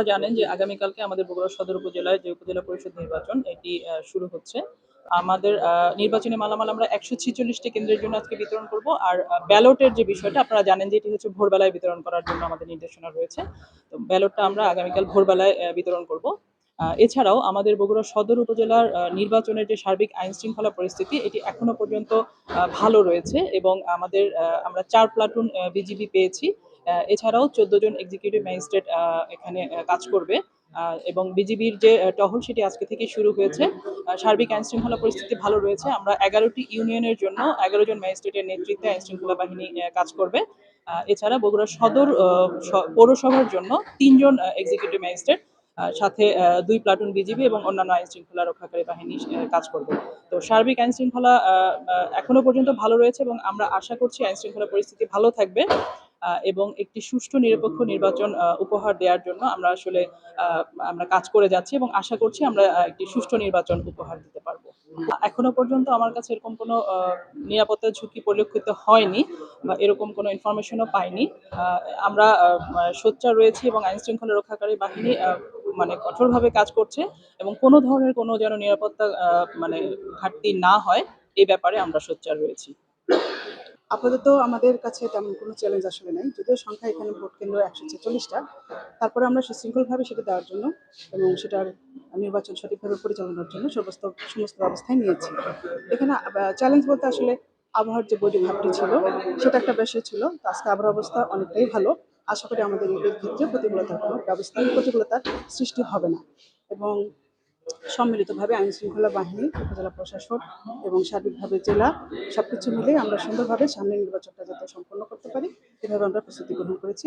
আপনারা জানেন যে আগামীকালকে আমাদের বগুড়া সদর উপজেলায় যে উপজেলা পরিষদ নির্বাচন, এটি শুরু হচ্ছে। আমাদের নির্বাচনী মালামাল আমরা একশো ছিচল্লিশটি কেন্দ্রের জন্য আজকে বিতরণ করব। আর ব্যালটের যে বিষয়টা, আপনারা জানেন যে এটি হচ্ছে ভোরবেলায় বিতরণ করার জন্য আমাদের নির্দেশনা রয়েছে। তো ব্যালটটা আমরা আগামীকাল ভোরবেলায় বিতরণ করব। এছাড়াও আমাদের বগুড়া সদর উপজেলার নির্বাচনের যে সার্বিক আইন শৃঙ্খলা পরিস্থিতি, এটি এখনও পর্যন্ত ভালো রয়েছে এবং আমাদের আমরা চার প্লাটুন বিজিবি পেয়েছি। এছাড়াও চোদ্দ জন এক্সিকিউটিভ ম্যাজিস্ট্রেট এখানে কাজ করবে। এবং বিজিবির যে টহল সেটি আজকে থেকে শুরু হয়েছে। সার্বিক আইন শৃঙ্খলা পরিস্থিতি ভালো রয়েছে। আমরা এগারোটি ইউনিয়নের জন্য এগারো জন ম্যাজিস্ট্রেটের নেতৃত্বে আইন শৃঙ্খলা বাহিনী কাজ করবে। এছাড়া বগুড়া সদর পৌরসভার জন্য তিনজন এক্সিকিউটিভ ম্যাজিস্ট্রেট সাথে দুই প্লাটুন বিজিবি এবং অন্যান্য আইন শৃঙ্খলা রক্ষাকারী বাহিনী কাজ করবে। তো সার্বিক আইন শৃঙ্খলা আহ, আহ, এখনও পর্যন্ত ভালো রয়েছে এবং আমরা আশা করছি আইন শৃঙ্খলা পরিস্থিতি ভালো থাকবে। এবং একটি সুষ্ঠু নিরপেক্ষ নির্বাচন উপহার দেওয়ার জন্য আমরা আসলে আমরা কাজ করে যাচ্ছি এবং আশা করছি আমরা একটি সুষ্ঠু নির্বাচন উপহার দিতে পারব। এখনও পর্যন্ত আমার কাছে এরকম কোনো আহ, নিরাপত্তার ঝুঁকি পরিলক্ষিত হয়নি বা এরকম কোনো ইনফরমেশনও পাইনি। আমরা সোচ্চার রয়েছি এবং আইন শৃঙ্খলা রক্ষাকারী বাহিনী মানে কঠোরভাবে কাজ করছে এবং কোনো ধরনের কোনো যেন নিরাপত্তা মানে ঘাটতি না হয় এই ব্যাপারে আমরা সোচ্চার রয়েছি। আপাতত আমাদের কাছে তেমন কোনো চ্যালেঞ্জ আসলে নাই। যদিও সংখ্যা এখানে ভোট কেন্দ্র একশো ছেচল্লিশটা। তারপরে আমরা সুশৃঙ্খলভাবে সেটা দেওয়ার জন্য এবং সেটার নির্বাচন সঠিকভাবে পরিচালনার জন্য সমস্ত সমস্ত ব্যবস্থাই নিয়েছি। এখানে চ্যালেঞ্জ বলতে আসলে আবহাওয়ার যে বৈরী ভাবটি ছিল, সেটা একটা বিষয় ছিল। তো আজকে আবহাওয়া অবস্থা অনেকটাই ভালো। আশা করি আমাদের ক্ষেত্রে প্রতিকূলতার কোনো ব্যবস্থা, প্রতিকূলতার সৃষ্টি হবে না। এবং সম্মিলিতভাবে আইন শৃঙ্খলা বাহিনী, উপজেলা প্রশাসন এবং সার্বিকভাবে জেলা সব কিছু মিলে আমরা সুন্দরভাবে সামনে নির্বাচনটা যাতে সম্পন্ন করতে পারি, এভাবে আমরা প্রস্তুতি গ্রহণ করেছি।